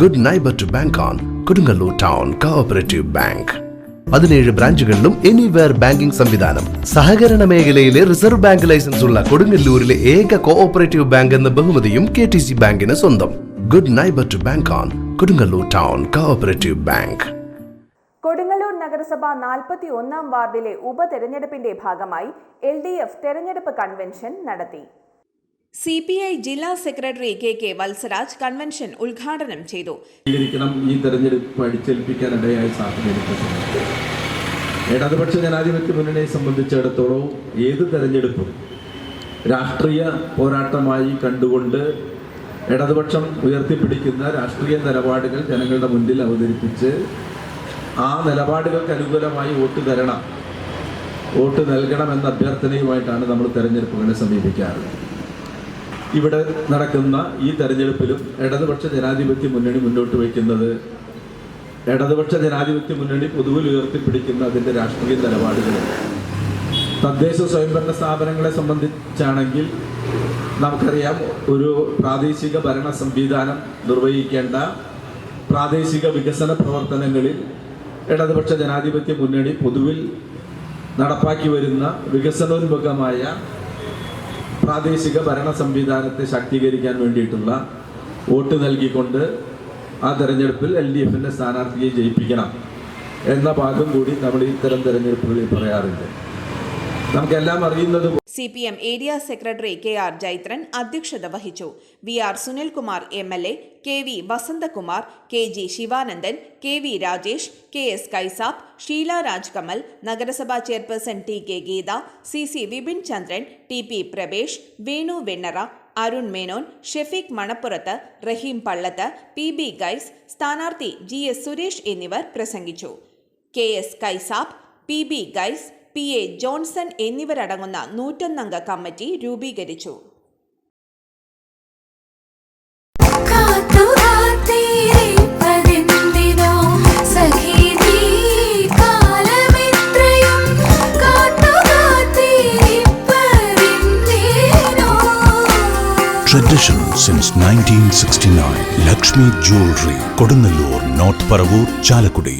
Good neighbour to bank on Kodungallur town cooperative bank പതിനേഴ് ബ്രാഞ്ചുകളിലും anywhere banking സംവിധാനം. സഹകരണ മേഖലയിലെ റിസർവ് ബാങ്ക് ലൈസൻസ് ഉള്ള കൊടുങ്ങല്ലൂരിലെ ഏക കോഓപ്പറേറ്റീവ് ബാങ്ക് എന്ന ബഹുമതിയും കെ ടി സി ബാങ്കിന് സ്വന്തം. Good neighbour to bank on Kodungallur town cooperative bank Kodungallur നഗരസഭ നാൽപ്പത്തി ഒന്നാം വാർഡിലെ ഉപതെരഞ്ഞെടുപ്പിന്റെ ഭാഗമായി എൽ ഡി എഫ് തെരഞ്ഞെടുപ്പ് കൺവെൻഷൻ നടത്തി. സി പി ഐ ജില്ലാ secretary K K Valsaraj convention ഉദ്ഘാടനം ചെയ്തു. ഈ തെരഞ്ഞെടുപ്പ് അടിച്ചേൽപ്പിക്കാനിടയായ സാഹചര്യം ഇടതുപക്ഷ ജനാധിപത്യ മുന്നണിയെ സംബന്ധിച്ചിടത്തോളം ഏത് തെരഞ്ഞെടുപ്പും രാഷ്ട്രീയ പോരാട്ടമായി കണ്ടുകൊണ്ട് ഇടതുപക്ഷം ഉയർത്തിപ്പിടിക്കുന്ന രാഷ്ട്രീയ നിലപാടുകൾ ജനങ്ങളുടെ മുന്നിൽ അവതരിപ്പിച്ച് ആ നിലപാടുകൾക്ക് അനുകൂലമായി വോട്ട് തരണം വോട്ട് നൽകണം എന്ന അഭ്യർത്ഥനയുമായിട്ടാണ് നമ്മൾ തെരഞ്ഞെടുപ്പുകളെ സമീപിക്കാറുള്ളത് ഇവിടെ നടക്കുന്ന ഈ തെരഞ്ഞെടുപ്പിലും ഇടതുപക്ഷ ജനാധിപത്യ മുന്നണി മുന്നോട്ട് വയ്ക്കുന്നത് ഇടതുപക്ഷ ജനാധിപത്യ മുന്നണി പൊതുവിൽ ഉയർത്തിപ്പിടിക്കുന്ന അതിന്റെ രാഷ്ട്രീയ നിലപാടുകൾ തദ്ദേശ സ്വയംഭരണ സ്ഥാപനങ്ങളെ സംബന്ധിച്ചാണെങ്കിൽ നമുക്കറിയാം ഒരു പ്രാദേശിക ഭരണ സംവിധാനം നിർവഹിക്കേണ്ട പ്രാദേശിക വികസന പ്രവർത്തനങ്ങളിൽ ഇടതുപക്ഷ ജനാധിപത്യ മുന്നണി പൊതുവിൽ നടപ്പാക്കി വരുന്ന വികസനോന്മുഖമായ പ്രാദേശിക ഭരണ സംവിധാനത്തെ ശാക്തീകരിക്കാൻ വേണ്ടിയിട്ടുള്ള വോട്ട് നൽകിക്കൊണ്ട് ആ തെരഞ്ഞെടുപ്പിൽ എൽ ഡി എഫിന്റെ സ്ഥാനാർത്ഥിയെ ജയിപ്പിക്കണം എന്ന ഭാഗം കൂടി നമ്മൾ ഇത്തരം തെരഞ്ഞെടുപ്പുകളിൽ പറയാറുണ്ട്. നമുക്കെല്ലാം അറിയുന്നത് C P M area secretary K R Jaithran അധ്യക്ഷത വഹിച്ചു. V R Sunilkumar M L A K V Vasanthakumar K G Sivanandan K V Rajesh K S Kaisab Sheela Rajkamal നഗരസഭാ chairperson T K Geetha C C Vipin Chandran T P Pravesh Venu Vennara Arun Menon Shefeeq Manappurath Raheem Pallath P B Gais സ്ഥാനാർത്ഥി G S Suresh എന്നിവർ പ്രസംഗിച്ചു. K S Kaisab P B Gais P A Johnson എന്നിവരടങ്ങുന്ന നൂറ്റൊന്നംഗ committee രൂപീകരിച്ചു Tradition since 1969. Lakshmi Jewelry, Kodunallur, North Paravur, Chalakudi.